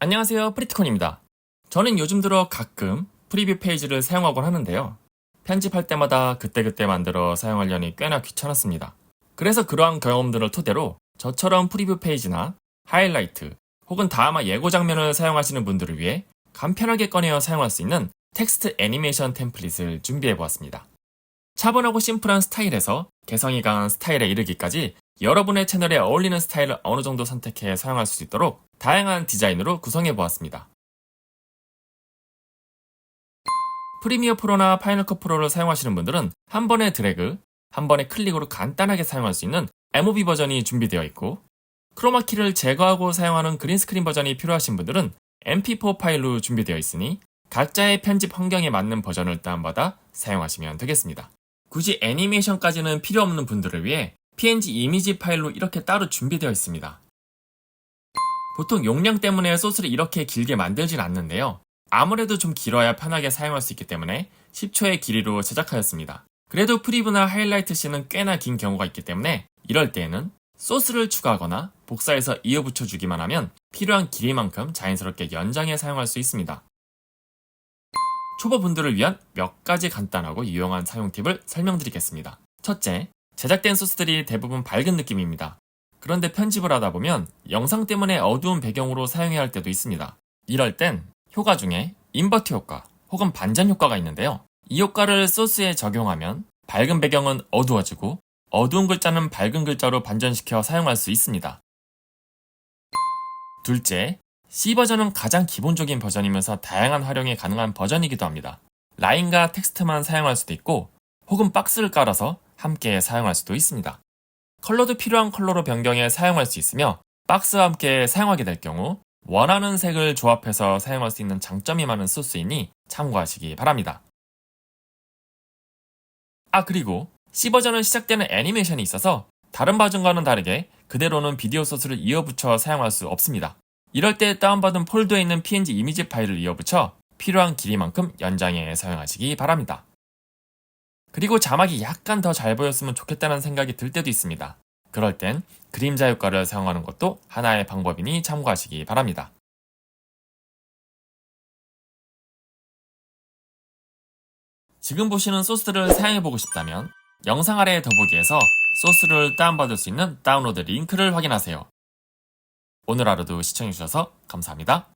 안녕하세요 프리티콘입니다. 저는 요즘 들어 가끔 프리뷰 페이지를 사용하곤 하는데요. 편집할 때마다 그때그때 만들어 사용하려니 꽤나 귀찮았습니다. 그래서 그러한 경험들을 토대로 저처럼 프리뷰 페이지나 하이라이트 혹은 다음화 예고 장면을 사용하시는 분들을 위해 간편하게 꺼내어 사용할 수 있는 텍스트 애니메이션 템플릿을 준비해 보았습니다. 차분하고 심플한 스타일에서 개성이 강한 스타일에 이르기까지 여러분의 채널에 어울리는 스타일을 어느 정도 선택해 사용할 수 있도록 다양한 디자인으로 구성해 보았습니다. 프리미어 프로나 파이널 컷 프로를 사용하시는 분들은 한 번의 드래그, 한 번의 클릭으로 간단하게 사용할 수 있는 MOV 버전이 준비되어 있고 크로마키를 제거하고 사용하는 그린스크린 버전이 필요하신 분들은 MP4 파일로 준비되어 있으니 각자의 편집 환경에 맞는 버전을 다운받아 사용하시면 되겠습니다. 굳이 애니메이션까지는 필요 없는 분들을 위해 PNG 이미지 파일로 이렇게 따로 준비되어 있습니다. 보통 용량 때문에 소스를 이렇게 길게 만들진 않는데요. 아무래도 좀 길어야 편하게 사용할 수 있기 때문에 10초의 길이로 제작하였습니다. 그래도 프리브나 하이라이트 씬은 꽤나 긴 경우가 있기 때문에 이럴 때에는 소스를 추가하거나 복사해서 이어붙여 주기만 하면 필요한 길이만큼 자연스럽게 연장해 사용할 수 있습니다. 초보분들을 위한 몇 가지 간단하고 유용한 사용 팁을 설명드리겠습니다. 첫째, 제작된 소스들이 대부분 밝은 느낌입니다. 그런데 편집을 하다 보면 영상 때문에 어두운 배경으로 사용해야 할 때도 있습니다. 이럴 땐 효과 중에 인버트 효과 혹은 반전 효과가 있는데요. 이 효과를 소스에 적용하면 밝은 배경은 어두워지고 어두운 글자는 밝은 글자로 반전시켜 사용할 수 있습니다. 둘째, C 버전은 가장 기본적인 버전이면서 다양한 활용이 가능한 버전이기도 합니다. 라인과 텍스트만 사용할 수도 있고 혹은 박스를 깔아서 함께 사용할 수도 있습니다. 컬러도 필요한 컬러로 변경해 사용할 수 있으며 박스와 함께 사용하게 될 경우 원하는 색을 조합해서 사용할 수 있는 장점이 많은 소스이니 참고하시기 바랍니다. 아 그리고 C 버전은 시작되는 애니메이션이 있어서 다른 버전과는 다르게 그대로는 비디오 소스를 이어붙여 사용할 수 없습니다. 이럴 때 다운받은 폴더에 있는 PNG 이미지 파일을 이어붙여 필요한 길이만큼 연장해 사용하시기 바랍니다. 그리고 자막이 약간 더 잘 보였으면 좋겠다는 생각이 들 때도 있습니다. 그럴 땐 그림자 효과를 사용하는 것도 하나의 방법이니 참고하시기 바랍니다. 지금 보시는 소스를 사용해보고 싶다면 영상 아래 더보기에서 소스를 다운받을 수 있는 다운로드 링크를 확인하세요. 오늘 하루도 시청해주셔서 감사합니다.